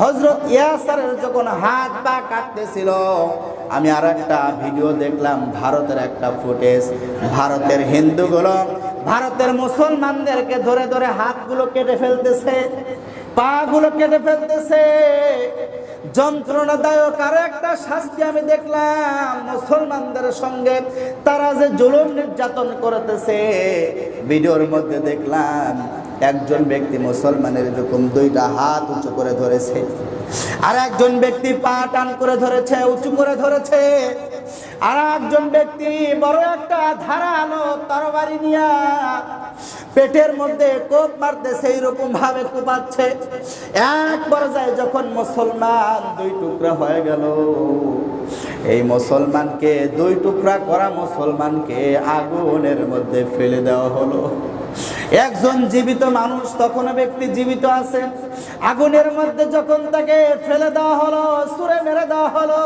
হজরত ইয়াসারের যখন হাত পা কাটতেছিল আমি আর একটা ভিডিও দেখলাম, ভারতের একটা ফুটেজ। ভারতের হিন্দুগুলো, ভারতের মুসলমানদেরকে ধরে ধরে হাতগুলো কেটে ফেলতেছে, পাগুলো কেটে ফেলতেছে। যন্ত্রণাদায়ক আরও একটা শাস্তি আমি দেখলাম, মুসলমানদের সঙ্গে তারা যে জুলুম নির্যাতন করতেছে, ভিডিওর মধ্যে দেখলাম একজন ব্যক্তি মুসলমানের এরকম দুইটা হাত উঁচু করে ধরেছে, আর একজন ব্যক্তি পা টান করে ধরেছে, উঁচু করে ধরেছে, আর একজন ব্যক্তি বড় একটা ধারালো তরবারি নিয়া পেটের মধ্যে কোপ মারতেছে এইরকম ভাবে কোপাচ্ছে। এক পর্যায়ে যখন মুসলমান দুই টুকরা হয়ে গেল, এই মুসলমানকে দুই টুকরা করা মুসলমানকে আগুনের মধ্যে ফেলে দেওয়া হলো। একজন জীবিত মানুষ তখন ব্যক্তি জীবিত আছে। আগুনের মধ্যে যখন তাকে ফেলে দেওয়া হলো সুরে মেরে দেওয়া হলো,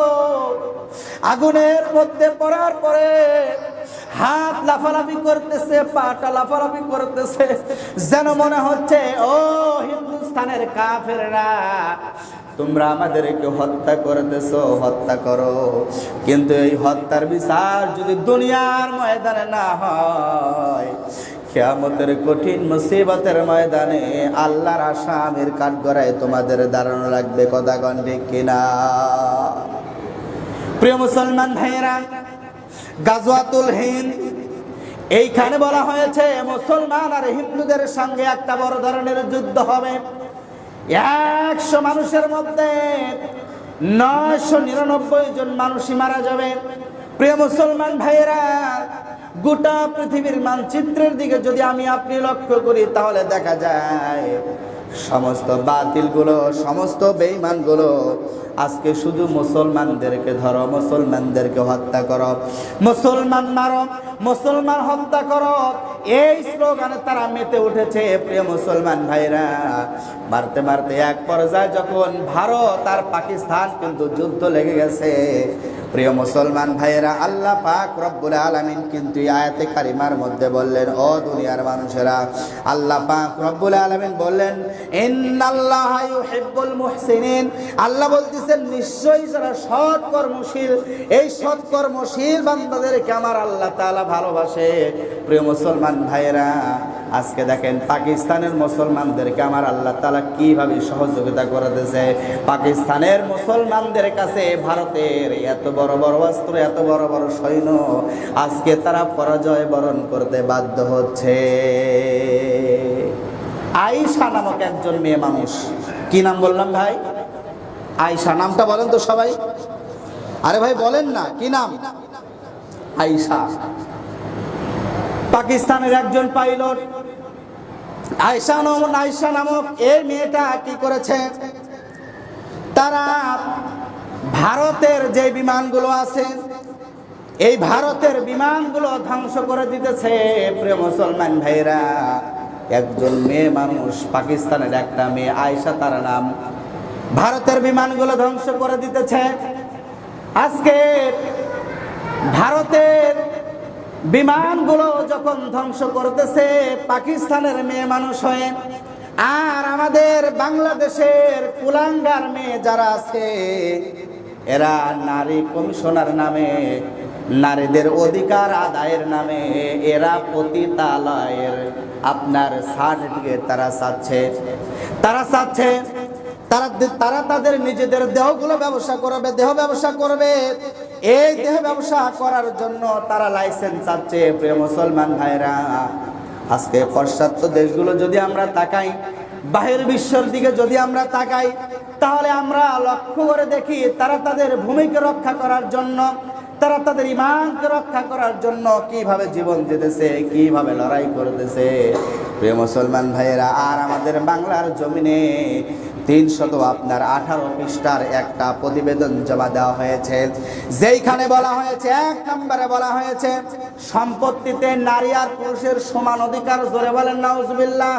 আগুনের মধ্যে পড়ার পরে হাত লাফালাফি করতেছে, পাটা লাফালাফি করতেছে, যেন মনে হচ্ছে, ও হিন্দুস্তানের কাফেররা, তোমরা আমাদেরকে হত্যা করতেছো, হত্যা করো। কিন্তু এই হত্যার বিচার যদি দুনিয়ার ময়দানে না হয় কেয়ামতের কঠিন মুসিবতের ময়দানে আল্লাহর আসামের কাঠগড়ায় তোমাদের দাঁড়ানো লাগবে, কথা গন্ডে কিনা? প্রিয় মুসলমান ভাইয়েরা, গাজওয়াতুল হিন্দ, এইখানে বলা হয়েছে মুসলমান আর হিন্দুদের সঙ্গে একটা বড় ধরনের যুদ্ধ হবে। একশো মানুষের মধ্যে নয়শো নিরানব্বই জন মানুষই মারা যাবে। প্রিয় মুসলমান ভাইয়েরা, গোটা পৃথিবীর মানচিত্রের দিকে যদি আমি আপনি লক্ষ্য করি, তাহলে দেখা যায় সমস্ত বাতিলগুলো, সমস্ত বেঈমানগুলো আজকে শুধু মুসলমানদেরকে ধরো, মুসলমানদেরকে হত্যা করো, মুসলমান মারো, মুসলমান হত্যা করো। এই স্লোগানে তারা মেতে উঠেছে, প্রিয় মুসলমান ভাইরা। মারতে মারতে এক পর্যায়ে যখন ভারত আর পাকিস্তান কিন্তু যুদ্ধ লেগে গেছে, প্রিয় মুসলমান ভাইয়েরা আল্লাহ পাক রব্বুল আলামিন কিন্তু আয়াতে কারিমার মধ্যে বললেন, ও দুনিয়ার মানুষেরা, আল্লাহ পাক রব্বুল আলামিন বললেন আল্লাহ বলতেছেন, নিশ্চয়ই যারা সৎ কর্মশীল এই সৎ কর্মশীল বান্দাদেরকে আমার আল্লাহ তাআলা ভালোবাসে। প্রিয় মুসলমান ভাইয়েরা, আজকে দেখেন পাকিস্তানের মুসলমানদেরকে আমার আল্লাহ তাআলা কীভাবে সহযোগিতা করতেছে পাকিস্তানের মুসলমানদের কাছে ভারতের এত বড় বড় অস্ত্র, এত বড় বড় সৈন্য, আজকে তারা পরাজয় বরণ করতে বাধ্য হচ্ছে। আইসা নামক একজন মেয়ে মানুষ। কি নাম বললাম ভাই? আইসা নামটা বলেন তো সবাই। আরে ভাই বলেন না কি নাম? আইসা পাকিস্তানের একজন পাইলট। আয়সা নামক আয়সা নামক এই মেয়েটা কি করেছে? তারা ভারতের যে বিমানগুলো আছে এই ভারতের বিমানগুলো ধ্বংস করে দিতেছে। প্রিয় মুসলমান ভাইরা একজন মেয়ে মানুষ পাকিস্তানের একটা মেয়ে আয়সা তার নাম ভারতের বিমানগুলো ধ্বংস করে দিতেছে। আজকে ভারতের বিমানগুলো যখন ধ্বংস করতেছে, পাকিস্তানের মেয়ে মানুষ হয়ে, আর আমাদের বাংলাদেশের কুলাঙ্গার মেয়ে যারা আছে, এরা নারী কমিশনার নামে, নারীদের অধিকার আদায়ের নামে, এরা পতিতালয়ের আপনার সার্টিফিকেট তারা চাচ্ছে। তারা চাচ্ছে তারা তারা তাদের নিজেদের দেহগুলো ব্যবসা করবে, দেহ ব্যবসা করবে। এই দেহ ব্যবসা করার জন্য তারা লাইসেন্স চাচ্ছে, প্রিয় মুসলমান ভাইরা আজকে পাশ্চাত্য দেশগুলো যদি আমরা তাকাই, বাহির বিশ্বের দিকে যদি আমরা তাকাই, তাহলে আমরা লক্ষ্য করে দেখি তারা তাদের ভূমিকে রক্ষা করার জন্য, তারা তাদের ইমানকে রক্ষা করার জন্য কীভাবে জীবন যেতেছে কীভাবে লড়াই করতেছে। প্রিয় মুসলমান ভাইয়েরা, আর আমাদের বাংলার জমিনে তিনশত আপনার আঠারো পৃষ্ঠার একটা প্রতিবেদন জমা দেওয়া হয়েছে। যেইখানে বলা হয়েছে, এক নম্বরে বলা হয়েছে, সম্পত্তিতে নারী আর পুরুষের সমান অধিকার, জোরে বলেন, নাউজুবিল্লাহ।